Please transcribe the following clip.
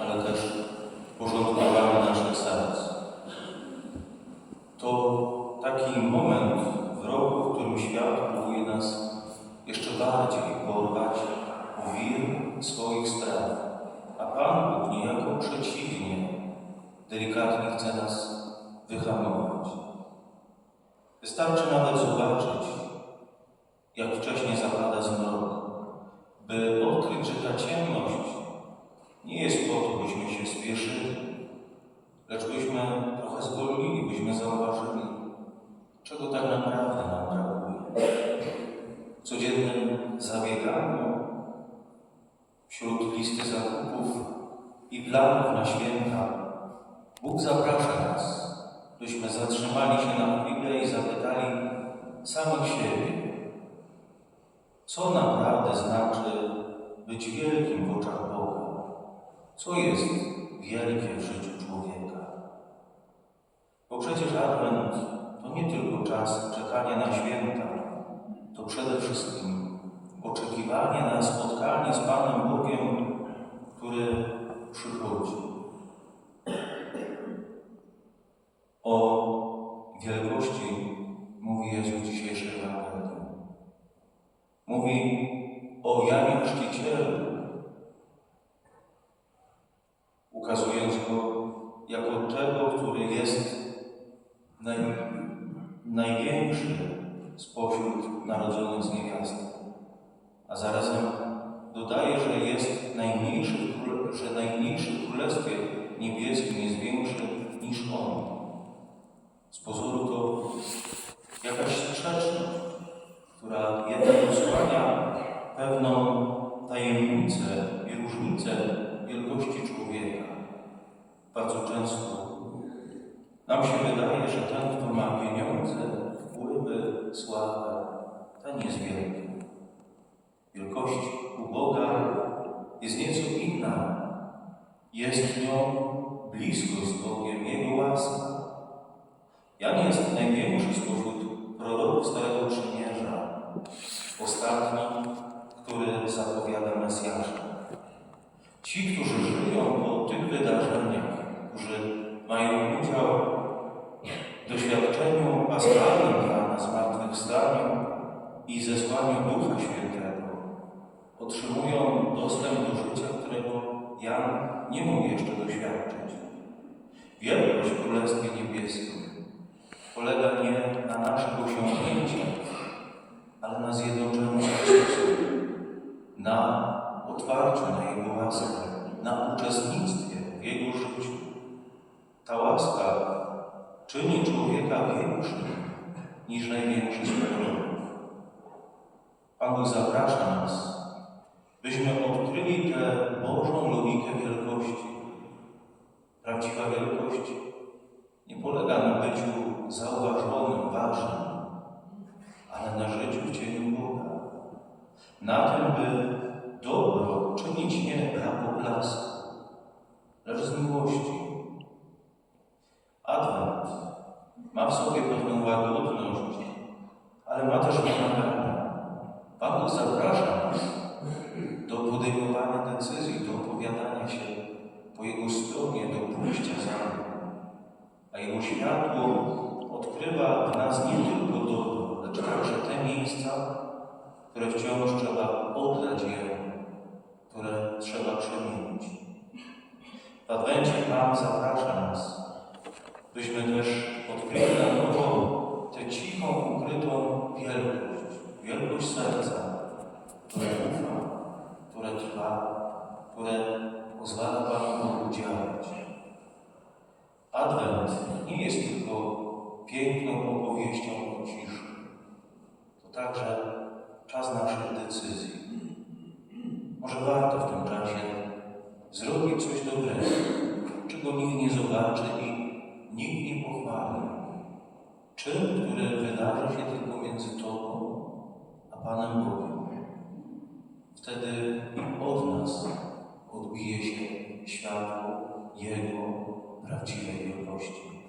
ale też porządkowanie naszych serc. To taki moment w roku, w którym świat próbuje nas jeszcze bardziej porwać w wir swoich spraw, a Pan Bóg niejako przeciwnie, delikatnie chce nas wyhamować. Wystarczy nawet zobaczyć, jak wcześniej zapada zmrok, by odkryć, że ta ciemność to, byśmy się spieszyli, lecz byśmy trochę zwolnili, byśmy zauważyli, czego tak naprawdę nam brakuje. Codziennym zabieganiu wśród listy zakupów i planów na święta Bóg zaprasza nas, byśmy zatrzymali się na chwilę i zapytali samych siebie, co naprawdę znaczy być wielkim w oczach Boga? Co jest wielkie w życiu człowieka? Bo przecież Adwent to nie tylko czas czekania na święta, to przede wszystkim oczekiwanie na spotkanie z Panem Bogiem, który przychodzi. O wielkości mówi Jezus w dzisiejszej. Mówi o Janie Chrzcicielu, największy spośród narodzonych z niewiasty. A zarazem dodaje, że jest najmniejszy, że najmniejszy w Królestwie Niebieskim jest większy niż On. Z pozoru to jakaś sprzeczność, która jednak odsłania pewną tajemnicę i różnicę wielkości człowieka. Bardzo często nam się wydaje, że ten, kto ma pieniądze, wpływy, sławę, ten jest wielki. Wielkość u Boga jest nieco inna. Jest nią bliskość z Bogiem, Jego łaska. Jan jest największy spośród zesłaniu Ducha Świętego, otrzymują dostęp do życia, którego Jan nie mógł jeszcze doświadczyć. Wielkość w Królestwie Niebieskim polega nie na naszych osiągnięciach, ale na zjednoczeniu z Chrystusem, na otwarciu na Jego łaskę, na uczestnictwie w Jego życiu. Ta łaska czyni człowieka większym niż największy proroków. Pan Bóg zaprasza nas, byśmy odkryli tę Bożą logikę wielkości. Prawdziwa wielkość nie polega na byciu zauważonym, ważnym, ale na życiu w cieniu Boga. Na tym, by dobro czynić nie dla poklasku, lecz z miłości. Adwent ma w sobie pewną łagodność, ale ma też wymagania. Pan Bóg zaprasza nas do podejmowania decyzji, do opowiadania się po Jego stronie, do pójścia za Nim. A Jego światło odkrywa w nas nie tylko dobro, lecz także te miejsca, które wciąż trzeba oddać Jemu, które trzeba przemienić. W Adwencie Pan zaprasza nas, byśmy też odkryli na nowo tę cichą, ukrytą wielkość, wielkość serca, które ufa, które trwa, które pozwala Panu Bogu działać. Adwent nie jest tylko piękną opowieścią o ciszy. To także czas naszych decyzji. Może warto w tym czasie zrobić coś dobrego, czego nikt nie zobaczy i nikt nie pochwali. Czyn, który wydarzy się tylko między Tobą a Panem Bogiem. Wtedy od nas odbije się światło Jego prawdziwej wielkości.